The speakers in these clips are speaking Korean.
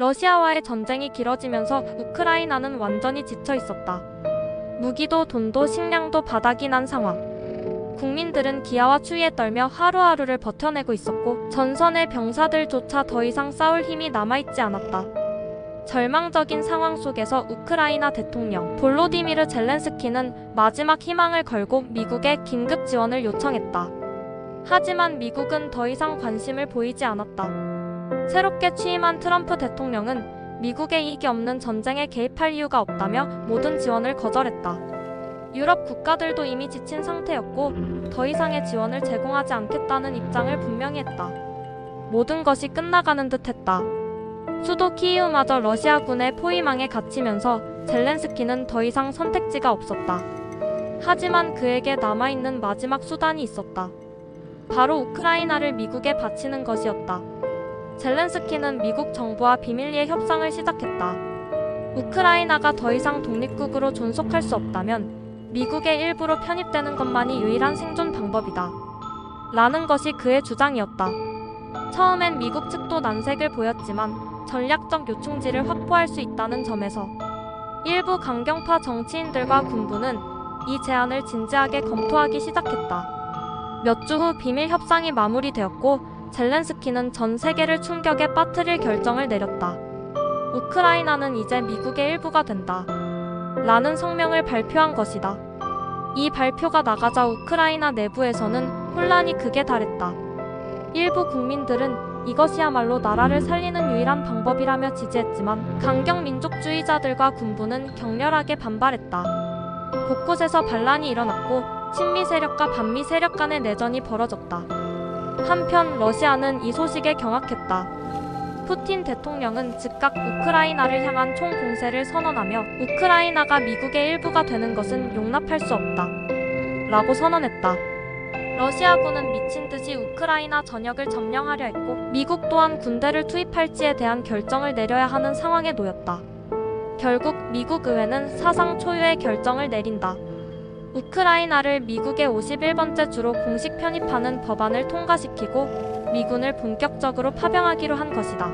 러시아와의 전쟁이 길어지면서 우크라이나는 완전히 지쳐 있었다. 무기도 돈도 식량도 바닥이 난 상황. 국민들은 기아와 추위에 떨며 하루하루를 버텨내고 있었고 전선의 병사들조차 더 이상 싸울 힘이 남아있지 않았다. 절망적인 상황 속에서 우크라이나 대통령 볼로디미르 젤렌스키는 마지막 희망을 걸고 미국에 긴급 지원을 요청했다. 하지만 미국은 더 이상 관심을 보이지 않았다. 새롭게 취임한 트럼프 대통령은 미국의 이익이 없는 전쟁에 개입할 이유가 없다며 모든 지원을 거절했다. 유럽 국가들도 이미 지친 상태였고 더 이상의 지원을 제공하지 않겠다는 입장을 분명히 했다. 모든 것이 끝나가는 듯 했다. 수도 키이우마저 러시아군의 포위망에 갇히면서 젤렌스키는 더 이상 선택지가 없었다. 하지만 그에게 남아있는 마지막 수단이 있었다. 바로 우크라이나를 미국에 바치는 것이었다. 젤렌스키는 미국 정부와 비밀리에 협상을 시작했다. 우크라이나가 더 이상 독립국으로 존속할 수 없다면 미국의 일부로 편입되는 것만이 유일한 생존 방법이다. 라는 것이 그의 주장이었다. 처음엔 미국 측도 난색을 보였지만 전략적 요충지를 확보할 수 있다는 점에서 일부 강경파 정치인들과 군부는 이 제안을 진지하게 검토하기 시작했다. 몇 주 후 비밀 협상이 마무리되었고 젤렌스키는 전 세계를 충격에 빠뜨릴 결정을 내렸다. 우크라이나는 이제 미국의 일부가 된다. 라는 성명을 발표한 것이다. 이 발표가 나가자 우크라이나 내부에서는 혼란이 극에 달했다. 일부 국민들은 이것이야말로 나라를 살리는 유일한 방법이라며 지지했지만 강경 민족주의자들과 군부는 격렬하게 반발했다. 곳곳에서 반란이 일어났고 친미 세력과 반미 세력 간의 내전이 벌어졌다. 한편 러시아는 이 소식에 경악했다. 푸틴 대통령은 즉각 우크라이나를 향한 총 공세를 선언하며 우크라이나가 미국의 일부가 되는 것은 용납할 수 없다. 라고 선언했다. 러시아군은 미친 듯이 우크라이나 전역을 점령하려 했고 미국 또한 군대를 투입할지에 대한 결정을 내려야 하는 상황에 놓였다. 결국 미국 의회는 사상 초유의 결정을 내린다. 우크라이나를 미국의 51번째 주로 공식 편입하는 법안을 통과시키고 미군을 본격적으로 파병하기로 한 것이다.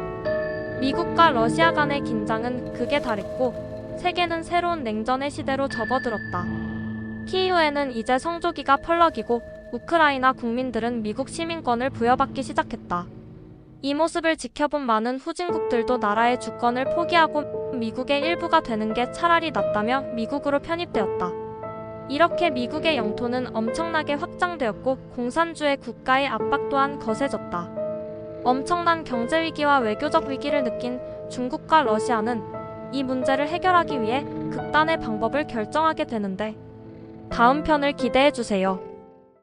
미국과 러시아 간의 긴장은 극에 달했고 세계는 새로운 냉전의 시대로 접어들었다. 키이우에는 이제 성조기가 펄럭이고 우크라이나 국민들은 미국 시민권을 부여받기 시작했다. 이 모습을 지켜본 많은 후진국들도 나라의 주권을 포기하고 미국의 일부가 되는 게 차라리 낫다며 미국으로 편입되었다. 이렇게 미국의 영토는 엄청나게 확장되었고 공산주의 국가의 압박 또한 거세졌다. 엄청난 경제 위기와 외교적 위기를 느낀 중국과 러시아는 이 문제를 해결하기 위해 극단의 방법을 결정하게 되는데 다음 편을 기대해 주세요.